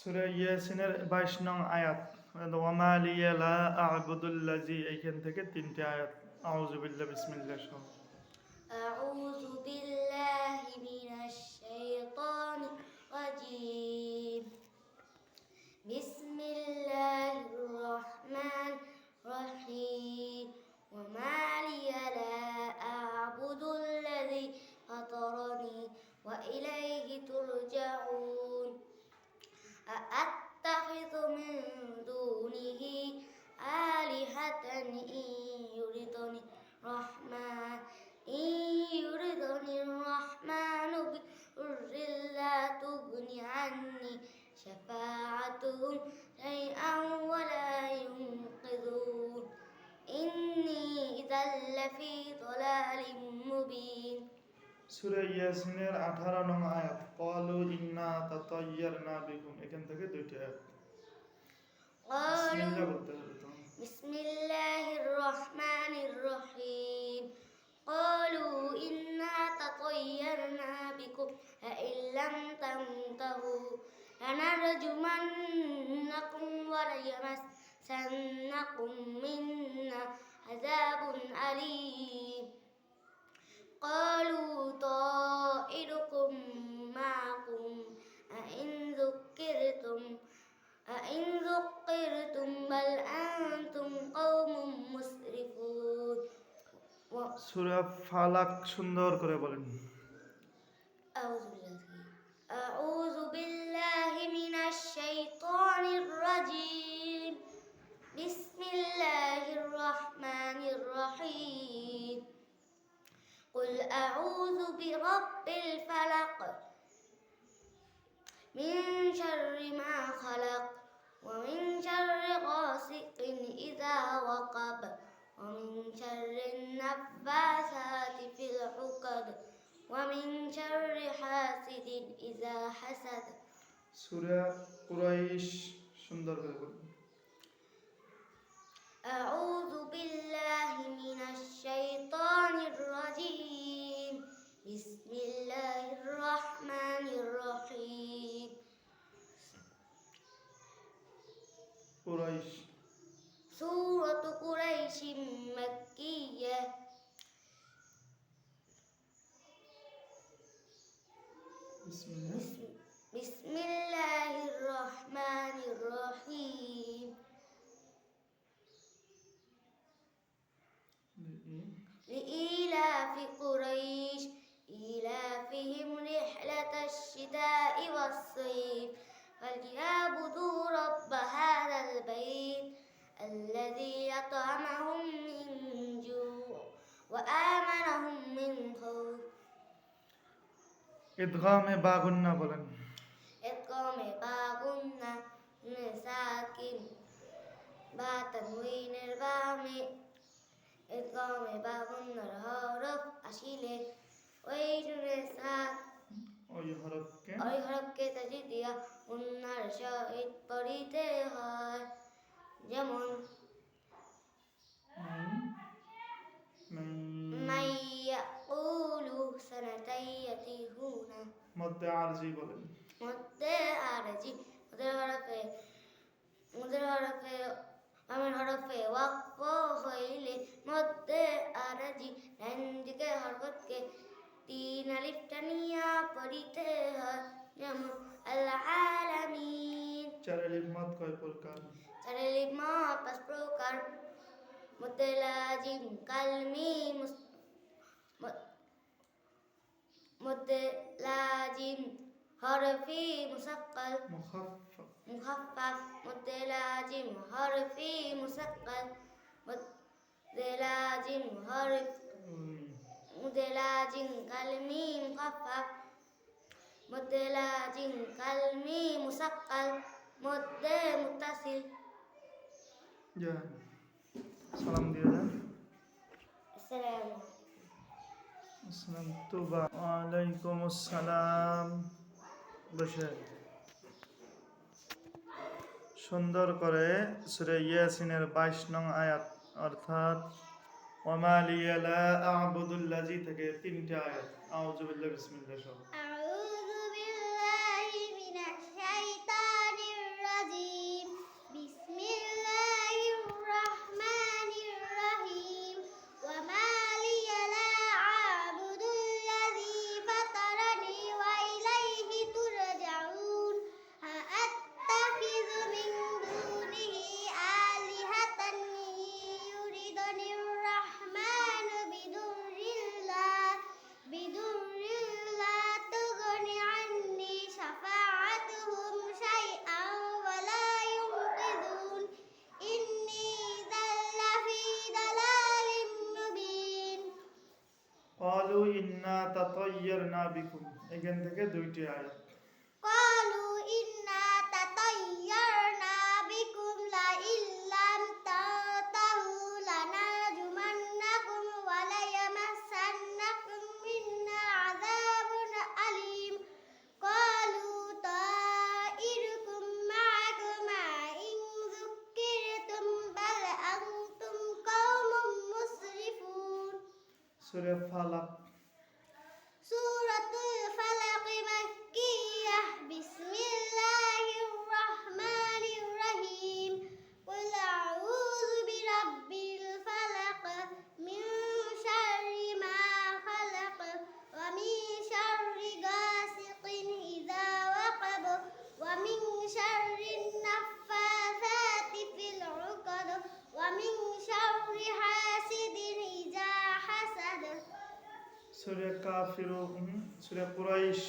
سورة ياسين باشنا آيات. وما لي لا أعبد الذي أيكن تكتين آيات. أعوذ بالله بسم الله الشيطان أعوذ بالله من الشيطان الرجيم. بسم الله الرحمن الرحيم. وما لي لا أعبد الذي فطرني وإليه ترجعون. 晚安 ইয়াসিনের আঠারো নং আয়াত কলু ইন্না তাতাইয়ারনা বিকুম এখান থেকে দুইটি আয়াত বিসমিল্লাহ قالوا বলতে হবে তো بسم الله الرحمن الرحيم قالوا إنا تطيرنا بكم فإن لم تنتهوا لنرجمنكم وليمسنكم منا عذاب أليم قالوا طائركم معكم أئن ذكرتم أئن ذكرتم بل أنتم قوم مسرفون و- সুরা ফালাক সুন্দর করে বলেন أعوذ بالله أعوذ بالله من الشيطان الرجيم أعوذ برب الفلق من شر ما خلق ومن شر غاسق إذا وقب ومن شر النفاثات في العقد ومن شر حاسد إذا حسد সুরা কুরাইশ সুন্দর করে বলেন أعوذ بالله من الشيطان الرجيم. بسم الله الرحمن الرحيم. قريش. سورة قريش مكية. بسم الله. بسم لإيلاف قريش إيلافهم رحلة الشتاء والصيف. فليعبدوا رب هذا البيت الذي أطعمهم من جوع وآمنهم من خوف. إدغام باغنا بلن. إدغام باغنا ساكن با تنوين الباغنا البام إقام باغنا الهرف أشيله ويجن ساك ওই হরফকে ওই হরফকে তাজি দিয়া উন্নার সহিত পড়িতে হয় যেমন মাইয়া উলু সানাতাইয়াতি হুনা মধ্যে আরজি বলেন মধ্যে আরজি ওদের হরফে ওদের হরফে আমার হরফে ওয়াকফ হইলে মধ্যে আরজি ডান দিকে হরকতকে তিন আলিফ টানিয়া পড়িতে হয়। যেমন আল্লাহ আলামিন চারের মত কয় প্রকার? চারে লিখমা পাঁচ প্রকার। মধ্যে কালমি মুস- ম- হরফি মুসাক্কাল। মুখাফফা مخفف متلازم حرفي مثقل متلازم حرف متلازم كلمي مخفف متلازم كلمي مثقل مد متصل Ya. Salam السلام Assalamualaikum. Assalamualaikum. Waalaikumsalam. Bashir. সুন্দর করে সুরে ইয়াসিনের বাইশ নং আয়াত, অর্থাৎ ওমালিয়ালা লিয়া আ'বুদুল্লাজি থেকে তিনটা আয়াত। আউজুবিল্লাহ বিসমিল্লাহ সহ তাতাইয়ারনা বিকুম। এখান থেকে দুইটি আয়াত কালু ইন্না তাতাইয়ারনা বিকুম লা ইল্লাম তাতাহু লানা জুমান্নাকুম ওয়া লা ইয়ামাসান্নাকুম মিন্না আযাবুন আলিম। কালু তাইরুকুম মা'কুম ইন যুক্কিরতুম ফালাক। কাফিরুন সূরা কুরাইশ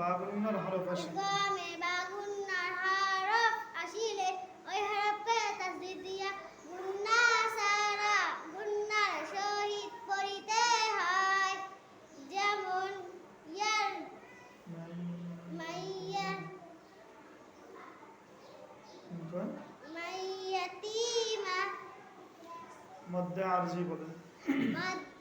বাগুন্নার হরফ আসে। ইদগামে বাগুন্নার হরফ আসিলে ওই হরফকে তাসদিদ দিয়া গুন্না সারা গুন্নার সহিত পড়িতে হয়। যেমন ইয়ার মাইয়া মাইয়াতিমা মধ্যে আরজি বলেন মধ্যে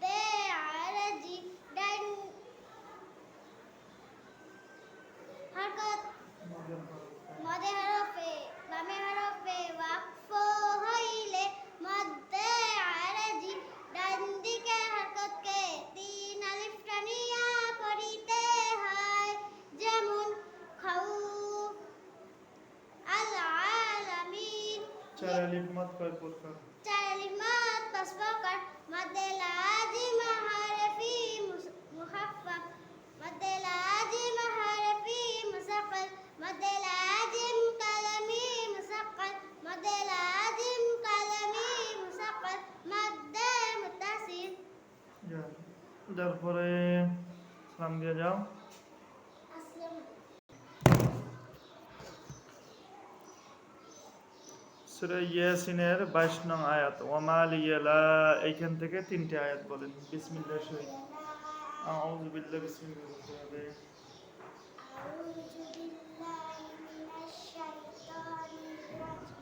তারপরে সালাম দিয়ে যাও أسلم সূরা ইয়াসিনের 22 নং আয়াত ওয়ামা লিয়ালা এইখান থেকে তিনটে আয়াত বলেন বিসমিল্লাহ শহীদ আউযু বিল্লাহি বিসমিল্লাহির রহমানির রহিম أعوذ بالله من الشيطان الرجيم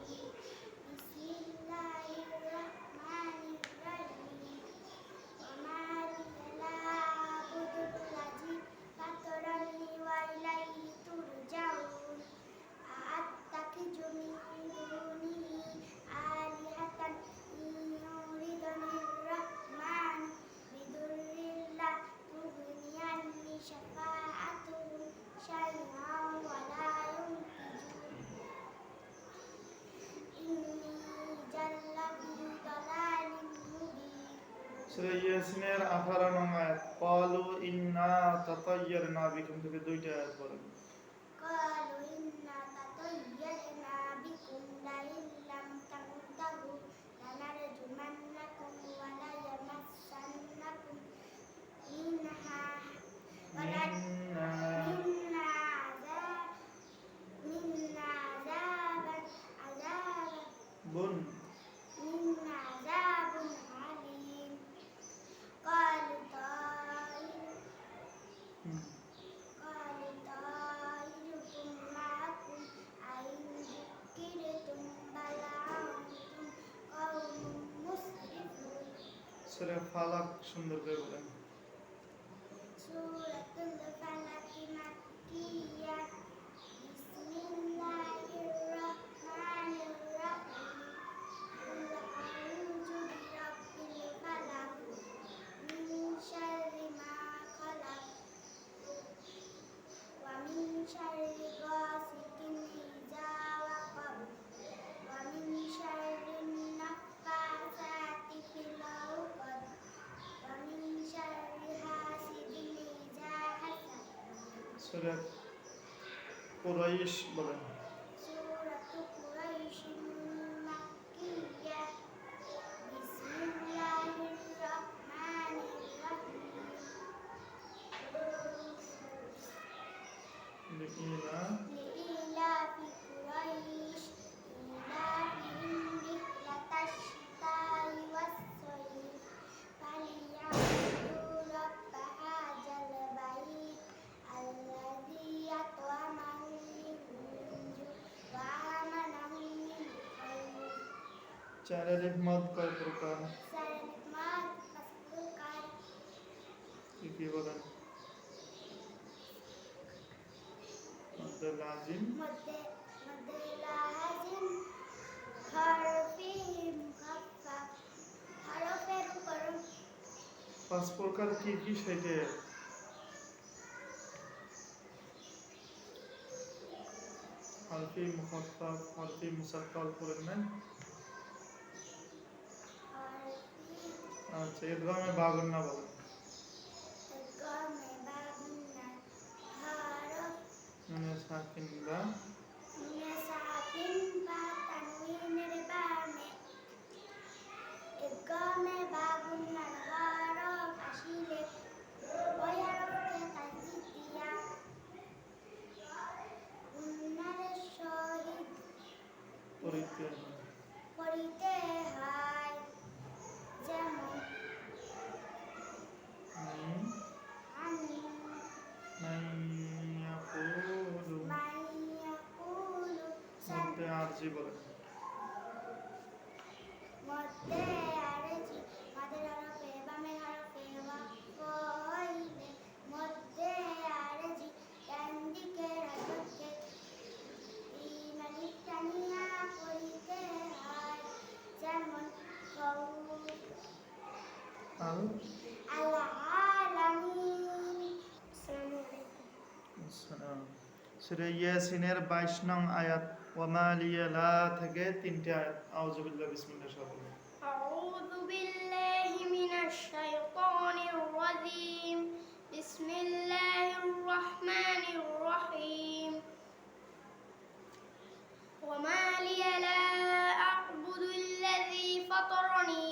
সূরা ইয়াসিনের 18 নং আয়াত ক্বালু ইন্না তাতায়্যারনা বিকুম থেকে দুইটা আয়াত বলেন। সূরা ফালাক সুন্দর করে বলেন। それこれはいいしこれ શારીરિક મત કયો પ્રકાર બીજી વગર مدلازم مدلازم حرفی مخفف حرفের উপর পাঁচ প্রকার কি কি সেটা حرفی مخفف حرفی مسقل করেন না अच्छा ईदगाह में बागुन्ना बोला मैंने साकिन बा मैंने साकिन बा तनवीन रे बा में ईदगाह में बागुन्ना गारो फशीले ওয়ার কে তাজি দিয়া উন্নারে শহীদ পরিতে পরিতে আলাইকুম। আসসালাম সূরা ইয়াসিনের 22 নং আয়াত। ওয়ামা লিয়া লা থেকে তিনটে আয়াত আউযুবিল্লাহ বিসমিল্লাহ সব বলেন। أعوذ بالله من الشيطان الرجيم بسم الله الرحمن الرحيم وما لي لا أعبد الذي فطرني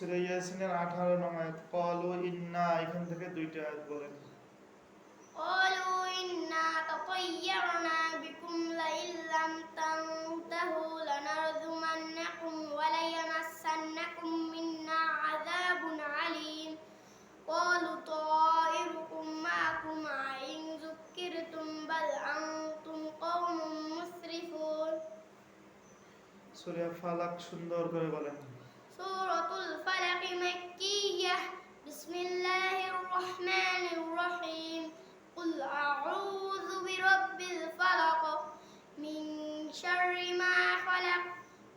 সুরে 18 আয়াত ক্বালু ইন্না এখান থেকে দুইটা আয়াত বলেন ক্বালু ইন্না তাতায়য়ারনা বিকুম লা ইল্লাম তানতাহু লানারজুমান্নাকুম ওয়া লা মিন্না আযাবুন আলীম। ক্বালু তায়িরুকুম মাআকুম আইন যুক্কিরতুম বাল আনতুম কওমুম মুসরিফুন। সূরা ফালাক সুন্দর করে বলেন। شر ما خلق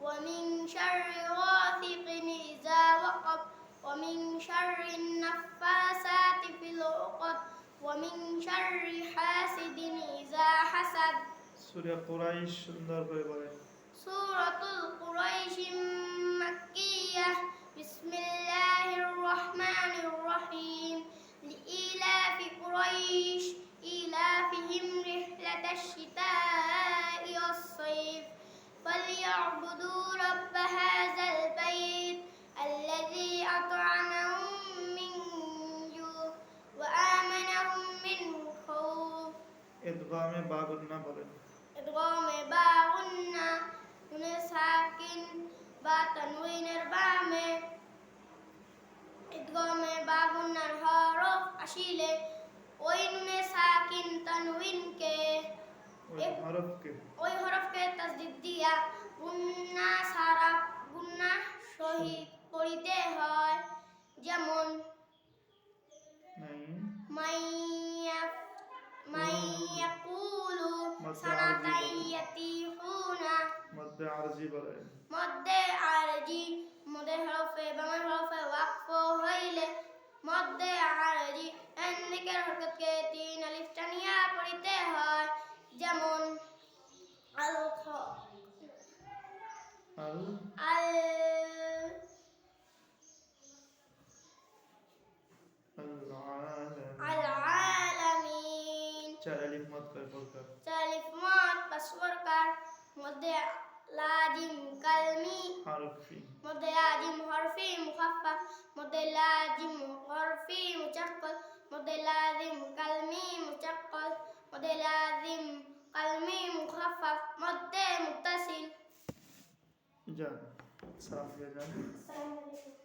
ومن شر غاسق إذا وقب ومن شر النفاسات في العقد ومن شر حاسد إذا حسد সূরা কুরাইশ সুন্দর করে বলেন سورة القريش مكية بسم الله الرحمن الرحيم لإيلاف قريش إيلافهم رحلة الشتاء والصيف فليعبدوا رب هذا البيت الذي أطعمهم من جوع وآمنهم من خوف ইদগামে বাগুন না বলেন إدغام باغن নুন সাকিন বা তানউইনের বামে ইদগমে বাগুন্নার হরফ আসিলে साकिन तनवीन के एक हरफ के हरफ के तस्दीद दिया उन्ना सारा চার আলিফ মত করে বলকার চালিফ মত পাসওয়ারকার মধ্যে লাজিম কালমি হারফি। মধ্যে লাজিম হরফি মুখাফফাফ মধ্যে লাজিম হরফি মুচাক্কল মধ্যে লাজিম কালমি মুচাক্কল মধ্যে লাজিম কালমি মুখাফফাফ মধ্যে মুত্তাসিল। যান যান আলাইকুম।